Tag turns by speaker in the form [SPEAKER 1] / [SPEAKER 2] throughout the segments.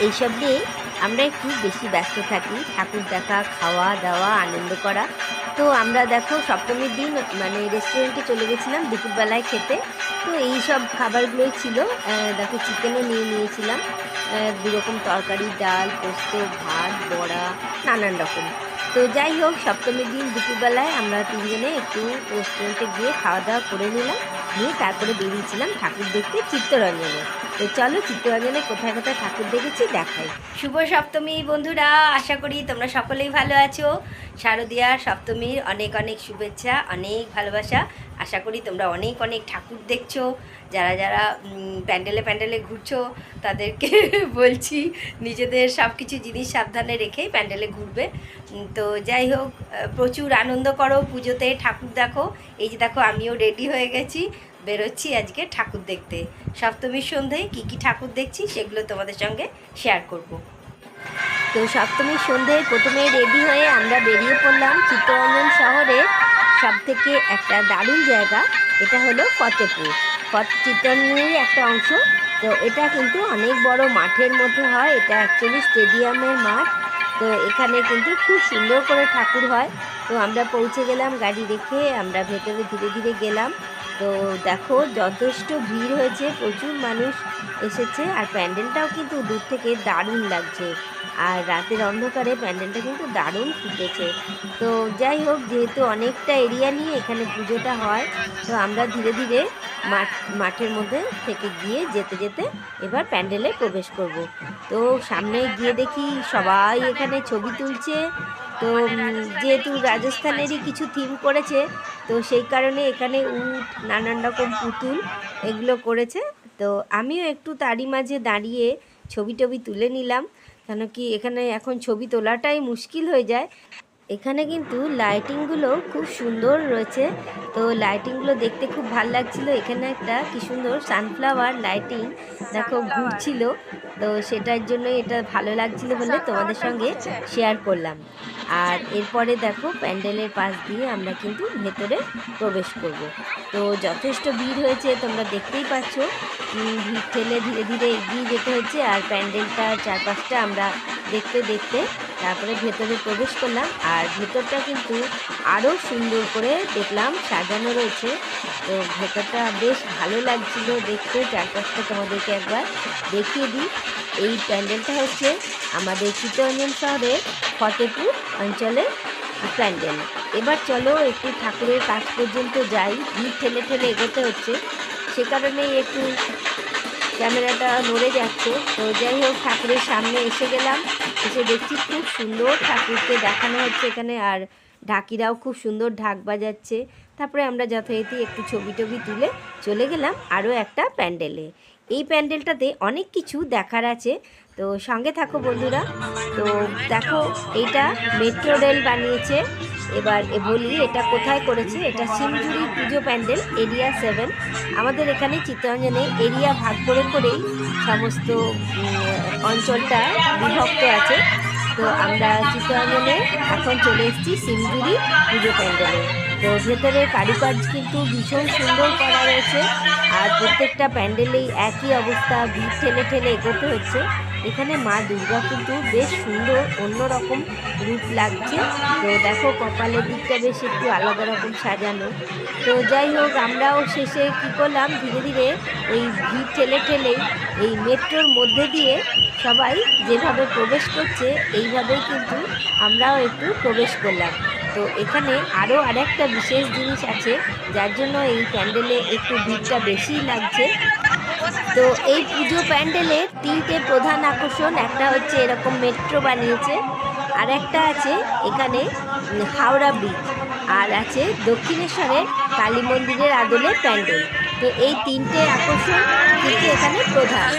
[SPEAKER 1] এইসব নিয়ে আমরা একটু বেশি ব্যস্ত থাকি। ঠাকুর দেখা খাওয়া দাওয়া আনন্দ করা। তো আমরা দেখো সপ্তমীর দিন মানে রেস্টুরেন্টে চলে গেছিলাম দুপুরবেলায় খেতে। তো এই সব খাবারগুলোই ছিল। দেখো চিকেনও নিয়ে নিয়েছিলাম। আহ, দু রকম তরকারি ডাল পোস্ত ভাত বড়া নানান রকম। তো যাই হোক সপ্তমীর দিন দুপুরবেলায় আমরা তিনজনে একটু রেস্টুরেন্টে গিয়ে খাওয়া দাওয়া করে নিলাম। নিয়ে তারপরে বেরিয়েছিলাম ঠাকুর দেখতে চিত্তরঞ্জনে। তো চলো চিত্তরঞ্জনে কোথায় কোথায় ঠাকুর দেখেছি দেখাই। শুভ সপ্তমী বন্ধুরা, আশা করি তোমরা সকলেই ভালো আছো। শারদীয়ার সপ্তমীর অনেক অনেক শুভেচ্ছা, অনেক ভালোবাসা। আশা করি তোমরা অনেক অনেক ঠাকুর দেখছ। যারা যারা প্যান্ডেলে প্যান্ডেলে ঘুরছো, তাদেরকে বলছি, নিজেদের সব কিছু জিনিস সাবধানে রেখেই প্যান্ডেলে ঘুরবে। তো যাই হোক প্রচুর আনন্দ করো পুজোতে, ঠাকুর দেখো। এই যে দেখো, আমিও রেডি হয়ে গেছি, বেরোচ্ছি আজকে ঠাকুর দেখতে। সপ্তমীর সন্ধ্যায় কী কী ঠাকুর দেখছি, সেগুলো তোমাদের সঙ্গে শেয়ার করব। তো সপ্তমীর সন্ধ্যায় প্রথমে রেডি হয়ে আমরা বেরিয়ে পড়লাম চিত্তরঞ্জন শহরে সব থেকে একটা দারুণ জায়গা, এটা হলো ফতেপুর। ফত চিত্তরঞ্জনেরই একটা অংশ। তো এটা কিন্তু অনেক বড় মাঠের মধ্যে হয়। এটা অ্যাকচুয়ালি স্টেডিয়ামের মাঠ। তো এখানে কিন্তু খুব সুন্দর করে ঠাকুর হয়। তো আমরা পৌঁছে গেলাম গাড়ি রেখে। আমরা ভেতরে ধীরে ধীরে গেলাম। তো দেখো যথেষ্ট ভিড় হয়েছে। প্রচুর মানুষ এসেছে। আর প্যান্ডেলটাও কিন্তু দূর থেকে দারুণ লাগছে। আর রাতের অন্ধকারে প্যান্ডেলটা কিন্তু দারুণ ফুটেছে। তো যাই হোক, যেহেতু অনেকটা এরিয়া নিয়ে এখানে পুজোটা হয়, তো আমরা ধীরে ধীরে মাঠের মধ্যে থেকে গিয়ে যেতে যেতে এবার প্যান্ডেলে প্রবেশ করব। তো সামনে গিয়ে দেখি সবাই এখানে ছবি তুলছে। তো যেহেতু রাজস্থানেরই কিছু থিম করেছে, তো সেই কারণে এখানে উট, নানান রকম পুতুল এগুলো করেছে। তো আমিও একটু তারই মাঝে দাঁড়িয়ে ছবি টবি তুলে নিলাম, কেন কি এখানে এখন ছবি তোলাটাই মুশকিল হয়ে যায়। এখানে কিন্তু লাইটিংগুলো খুব সুন্দর রয়েছে। তো লাইটিংগুলো দেখতে খুব ভালো লাগছিল। এখানে একটা কি সুন্দর সানফ্লাওয়ার লাইটিং দেখো ঘুরছিল। তো সেটার জন্য এটা ভালো লাগছিল বলে তোমাদের সঙ্গে শেয়ার করলাম। আর এরপরে দেখো প্যান্ডেলের পাশ দিয়ে আমরা কিন্তু ভেতরে প্রবেশ করব। তো যথেষ্ট ভিড় হয়েছে তোমরা দেখতেই পাচ্ছ। ভিড় ঠেলে ধীরে ধীরে এগিয়ে যেতে হচ্ছে আর প্যান্ডেলটা চারপাশটা আমরা দেখতে দেখতে তারপরে ভেতরে প্রবেশ করলাম আর ভেতরটা কিন্তু আরও সুন্দর করে দেখলাম, সাজানো রয়েছে। তো ভেতরটা বেশ ভালো লাগছিল দেখতে। চারপাশটা তোমাদেরকে একবার দেখিয়ে দিই। এই প্যান্ডেলটা হচ্ছে আমাদের চিত্তরঞ্জন শহরের ফতেপুর অঞ্চলে প্যান্ডেল। এবার চলো একটু ঠাকুরের কাছ পর্যন্ত যাই। ভিড় ঠেলে ঠেলে এগোতে হচ্ছে। সে কারণেই একটু ক্যামেরাটা নড়ে যাচ্ছে। তো যাই হোক, ঠাকুরের সামনে এসে গেলাম। এসে দেখছি খুব সুন্দর ঠাকুরকে দেখানো হচ্ছে এখানে, আর ঢাকিরাও খুব সুন্দর ঢাক বাজাচ্ছে। তারপরে আমরা যথারীতি একটু ছবি টবি তুলে চলে গেলাম আরও একটা প্যান্ডেলে। এই প্যান্ডেলটাতে অনেক কিছু দেখার আছে। তো সঙ্গে থাকো বন্ধুরা। তো দেখো, এইটা মেট্রো রেল বানিয়েছে। এবার বলি, এটা কোথায় করেছে? এটা সিমজুরি পুজো প্যান্ডেল, এরিয়া সেভেন। আমাদের এখানে চিত্তরঞ্জনে এরিয়া ভাগ করে করেই সমস্ত অঞ্চলটা বিভক্ত আছে। তো আমরা চিত্তরঞ্জনে এখন চলে এসেছি সিমজুরি পুজো প্যান্ডেলে তো ভেতরে কারুকাজ কিন্তু ভীষণ সুন্দর করা রয়েছে আর প্রত্যেকটা প্যান্ডেলেই একই অবস্থা, ভিড় ঠেলে ঠেলে এগোতে হচ্ছে। এখানে মা দুর্গা কিন্তু বেশ সুন্দর, অন্যরকম রূপ লাগছে। তো দেখো কপালের দিকটা বেশ একটু আলাদা রকম সাজানো। তো যাই হোক, আমরাও শেষে কী করলাম, ধীরে ধীরে ওই ভিড় ঠেলে ঠেলেই এই মেট্রোর মধ্যে দিয়ে সবাই যেভাবে প্রবেশ করছে, এইভাবেই কিন্তু আমরাও একটু প্রবেশ করলাম। তো এখানে আরও আরেকটা বিশেষ জিনিস আছে, যার জন্য এই প্যান্ডেলে একটু ভিড়টা বেশিই লাগছে। তো এই পুজো প্যান্ডেলে তিনটে প্রধান আকর্ষণ, একটা হচ্ছে এরকম মেট্রো বানিয়েছে আর একটা আছে এখানে হাওড়া ব্রিজ আর আছে দক্ষিণেশ্বরের কালী মন্দিরের আদলে প্যান্ডেল। তো এই তিনটে আকর্ষণ কিন্তু এখানে প্রধান।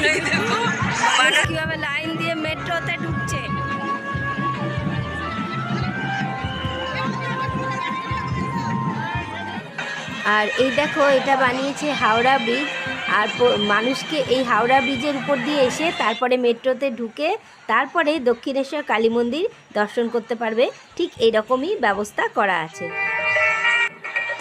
[SPEAKER 1] মানুষ কীভাবে লাইন দিয়ে মেট্রোতে ঢুকছে। আর এই দেখো, এটা বানিয়েছে হাওড়া ব্রিজ। আর মানুষকে এই হাওড়া ব্রিজের উপর দিয়ে এসে তারপরে মেট্রোতে ঢুকে তারপরে দক্ষিণেশ্বর কালী মন্দির দর্শন করতে পারবে। ঠিক এই রকমই ব্যবস্থা করা আছে।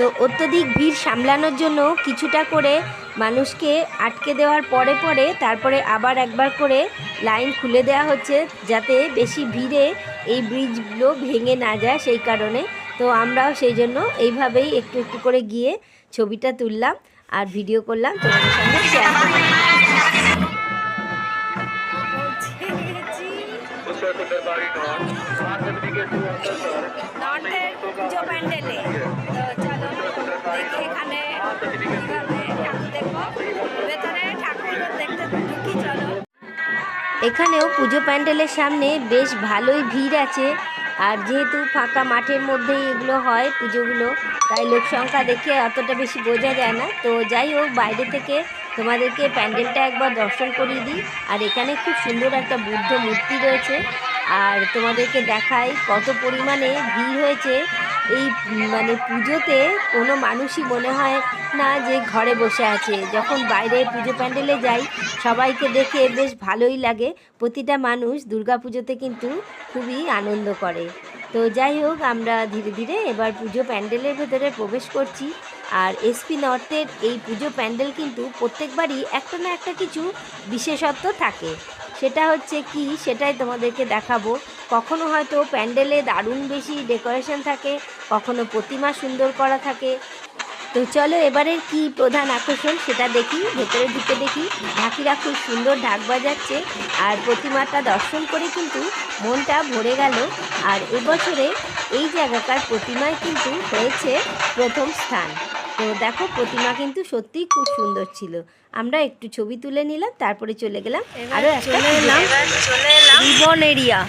[SPEAKER 1] তো অত্যধিক ভিড় সামলানোর জন্য কিছুটা করে মানুষকে আটকে দেওয়ার পরে পরে তারপরে আবার একবার করে লাইন খুলে দেওয়া হচ্ছে যাতে বেশি ভিড়ে এই ব্রিজগুলো ভেঙে না যায় সেই কারণে। তো আমরাও সেই জন্য এইভাবেই একটু একটু করে গিয়ে ছবিটা তুললাম আর ভিডিও করলাম। তোমাদের সঙ্গে শেয়ার করলাম। এখানেও পুজো প্যান্ডেলের সামনে বেশ ভালোই ভিড় আছে। আর যেহেতু ফাঁকা মাঠের মধ্যেই এগুলো হয় পুজোগুলো, তাই লোক সংখ্যা দেখে অতটা বেশি বোঝা যায় না। তো যাই হোক, বাইরে থেকে তোমাদেরকে প্যান্ডেলটা একবার দর্শন করিয়ে দিই। আর এখানে খুব সুন্দর একটা বুদ্ধ মূর্তি রয়েছে। আর তোমাদেরকে দেখাই কত পরিমাণে ভিড় হয়েছে। এই মানে পুজোতে কোনো মানুষই মনে হয় না যে ঘরে বসে আছে। যখন বাইরে পুজো প্যান্ডেলে যাই, সবাইকে দেখে বেশ ভালোই লাগে। প্রতিটা মানুষ পুজোতে কিন্তু খুবই আনন্দ করে। তো যাই হোক, আমরা ধীরে ধীরে এবার পুজো প্যান্ডেলের ভেতরে প্রবেশ করছি। আর এসপি নর্থের এই পুজো প্যান্ডেল কিন্তু প্রত্যেকবারই একটা না একটা কিছু বিশেষত্ব থাকে। সেটা হচ্ছে কি, সেটাই তোমাদেরকে দেখাবো। কখনো হয়তো প্যান্ডেলে দারুণ বেশি ডেকোরেশন থাকে, কখনো প্রতিমা সুন্দর করা থাকে। তো চলো এবারের কি প্রধান আকর্ষণ সেটা দেখি, ভেতরে ঢুকে দেখি। ঢাকিরা খুব সুন্দর ঢাক বাজাচ্ছে আর প্রতিমাটা দর্শন করে কিন্তু মনটা ভরে গেল। আর এবছরে এই জায়গাকার প্রতিমায় কিন্তু হয়েছে প্রথম স্থান। তো দেখো প্রতিমা কিন্তু সত্যিই খুব সুন্দর ছিল। আমরা একটু ছবি তুলে নিলাম তারপরে চলে গেলাম। আরও
[SPEAKER 2] চলে এলাম
[SPEAKER 1] চলে এলাম।
[SPEAKER 2] Ribbon area.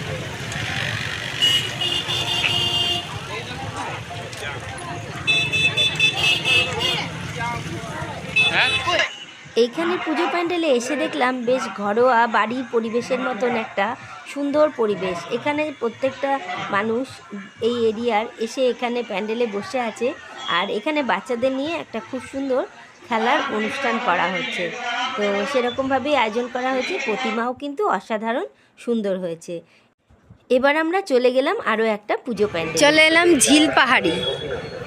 [SPEAKER 1] এইখানে পুজো প্যান্ডেলে এসে দেখলাম বেশ ঘরোয়া বাড়ির পরিবেশের মতন একটা সুন্দর পরিবেশ। এখানে প্রত্যেকটা মানুষ এই এরিয়ার এসে এখানে প্যান্ডেলে বসে আছে। আর এখানে বাচ্চাদের নিয়ে একটা খুব সুন্দর খেলার অনুষ্ঠান করা হচ্ছে। তো সেরকমভাবেই আয়োজন করা হয়েছে। প্রতিমাও কিন্তু অসাধারণ সুন্দর হয়েছে। এবার আমরা চলে গেলাম আরও একটা পুজো প্যান্ডেল।
[SPEAKER 2] চলে এলাম ঝিল পাহাড়ি।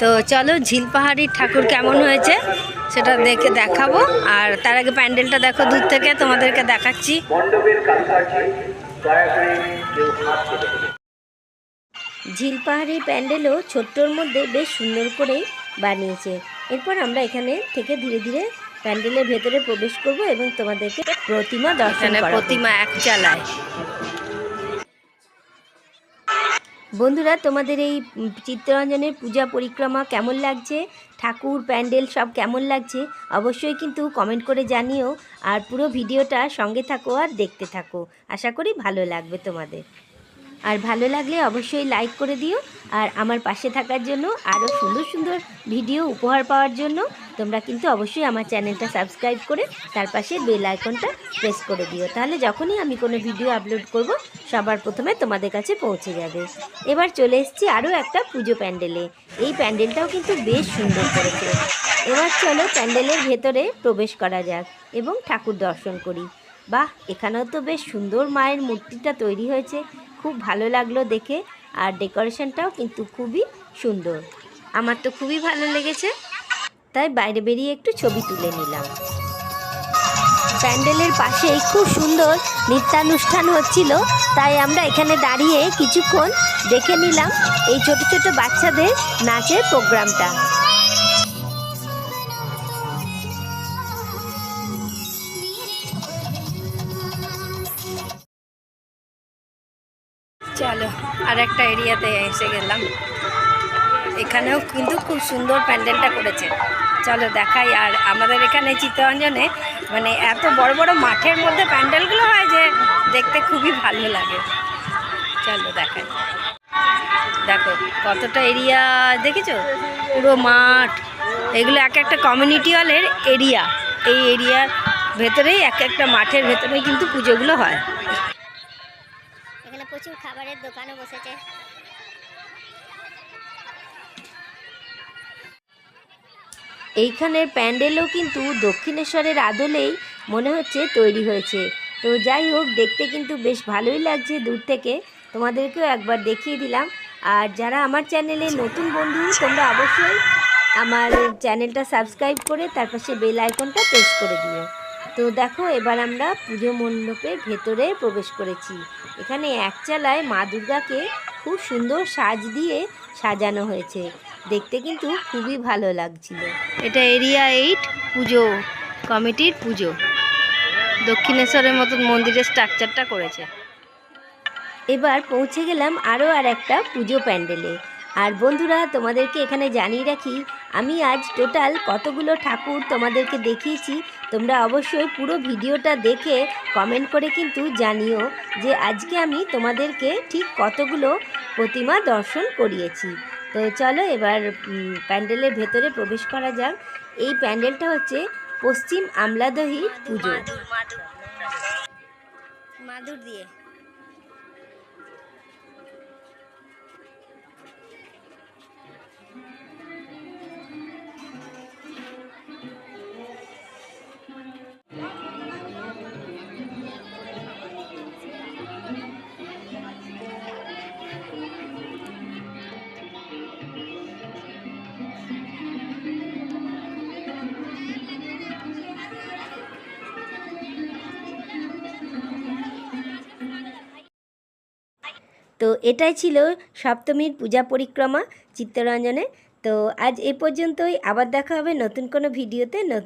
[SPEAKER 2] তো চলো ঝিল পাহাড়ির ঠাকুর কেমন হয়েছে সেটা দেখে দেখাবো। আর তার আগে প্যান্ডেলটা দেখো দূর থেকে তোমাদেরকে দেখাচ্ছি।
[SPEAKER 3] মণ্ডপের কাছাকাছি দয়া করে কেউ হাত
[SPEAKER 1] ঝিল পাহাড়ি প্যান্ডেলও ছোট্টর মধ্যে বেশ সুন্দর করেই বানিয়েছে। এরপর আমরা এখানে থেকে ধীরে ধীরে প্যান্ডেলের ভেতরে প্রবেশ করব এবং তোমাদেরকে প্রতিমা দর্শন
[SPEAKER 2] প্রতিমা এক চালায়।
[SPEAKER 1] বন্ধুরা তোমাদের এই চিত্তরঞ্জনের পূজা পরিক্রমা কেমন লাগছে? ঠাকুর প্যান্ডেল সব কেমন লাগছে? অবশ্যই কিন্তু কমেন্ট করে জানিও। আর পুরো ভিডিওটা সঙ্গে থাকো আর দেখতে থাকো। আশা করি ভালো লাগবে তোমাদের। আর ভালো লাগলে অবশ্যই লাইক করে দিও। আর আমার পাশে থাকার জন্য আরও সুন্দর সুন্দর ভিডিও উপহার পাওয়ার জন্য তোমরা কিন্তু অবশ্যই আমার চ্যানেলটা সাবস্ক্রাইব করে তার পাশে বেল আইকনটা প্রেস করে দিও। তাহলে যখনই আমি কোনো ভিডিও আপলোড করব, সবার প্রথমে তোমাদের কাছে পৌঁছে যাবে। এবার চলে এসেছি আরও একটা পুজো প্যান্ডেলে। এই প্যান্ডেলটাও কিন্তু বেশ সুন্দর করেছে। এবার চলো প্যান্ডেলের ভেতরে প্রবেশ করা যাক এবং ঠাকুর দর্শন করি। বাহ, এখানেও তো বেশ সুন্দর মায়ের মূর্তিটা তৈরি হয়েছে। খুব ভালো লাগল দেখে। আর ডেকোরেশনটাও কিন্তু খুবই সুন্দর। আমার তো খুবই ভালো লেগেছে। তাই বাইরে বেরিয়ে একটু ছবি তুলে নিলাম। প্যান্ডেলের পাশেই খুব সুন্দর নৃত্যানুষ্ঠান হচ্ছিল। তাই আমরা এখানে দাঁড়িয়ে কিছুক্ষণ দেখে নিলাম এই ছোট ছোট বাচ্চাদের নাচের প্রোগ্রামটা।
[SPEAKER 2] আর একটা এরিয়াতে এসে গেলাম। এখানেও কিন্তু খুব সুন্দর প্যান্ডেলটা করেছে। চলো দেখাই, আর আমাদের এখানে চিত্তরঞ্জনে মানে এত বড় বড় মাঠের মধ্যে প্যান্ডেলগুলো হয় যে দেখতে খুবই ভালো লাগে। চলো দেখাই। দেখো কতটা এরিয়া, দেখেছ? পুরো মাঠ। এগুলো এক একটা কমিউনিটি হলের এরিয়া এই এরিয়ার ভেতরেই এক একটা মাঠের ভেতরেই কিন্তু পুজোগুলো হয়।
[SPEAKER 4] প্রচুর খাবারের দোকানও বসেছে।
[SPEAKER 1] এইখানের প্যান্ডেলও কিন্তু দক্ষিণেশ্বরের আদলেই মনে হচ্ছে তৈরি হয়েছে। তো যাই হোক, দেখতে কিন্তু বেশ ভালোই লাগছে দূর থেকে। তোমাদেরকেও একবার দেখিয়ে দিলাম। আর যারা আমার চ্যানেলে নতুন বন্ধু, তোমরা অবশ্যই আমার চ্যানেলটা সাবস্ক্রাইব করে তার পাশে বেল আইকনটা প্রেস করে দিও। তো দেখো এবার আমরা পুজো মণ্ডপের ভেতরে প্রবেশ করেছি। এখানে এক চালায় মা দুর্গাকে খুব সুন্দর সাজ দিয়ে সাজানো হয়েছে। দেখতে কিন্তু খুবই ভালো লাগছিল।
[SPEAKER 2] এটা এরিয়া এইট পুজো কমিটির পুজো। দক্ষিণেশ্বরের মতন মন্দিরের স্ট্রাকচারটা করেছে।
[SPEAKER 1] এবার পৌঁছে গেলাম আরও আর একটা পুজো প্যান্ডেলে। আর বন্ধুরা তোমাদেরকে এখানে জানিয়ে রাখি আমি আজ টোটাল কতগুলো ঠাকুর তোমাদেরকে দেখিয়েছি তোমরা অবশ্যই পুরো ভিডিওটা দেখে কমেন্ট করে কিন্তু জানিও যে আজকে আমি তোমাদেরকে ঠিক কতগুলো প্রতিমা দর্শন করিয়েছি। তো চলো এবার প্যান্ডেলের ভেতরে প্রবেশ করা যাক। এই প্যান্ডেলটা হচ্ছে পশ্চিম আমলাদহি পুজো।
[SPEAKER 2] মাদুর দিয়ে।
[SPEAKER 1] তো এটাই ছিল সপ্তমীর পূজা পরিক্রমা চিত্তরঞ্জনে। তো আজ এ পর্যন্তই, আবার দেখা হবে নতুন কোনো ভিডিওতে, নতুন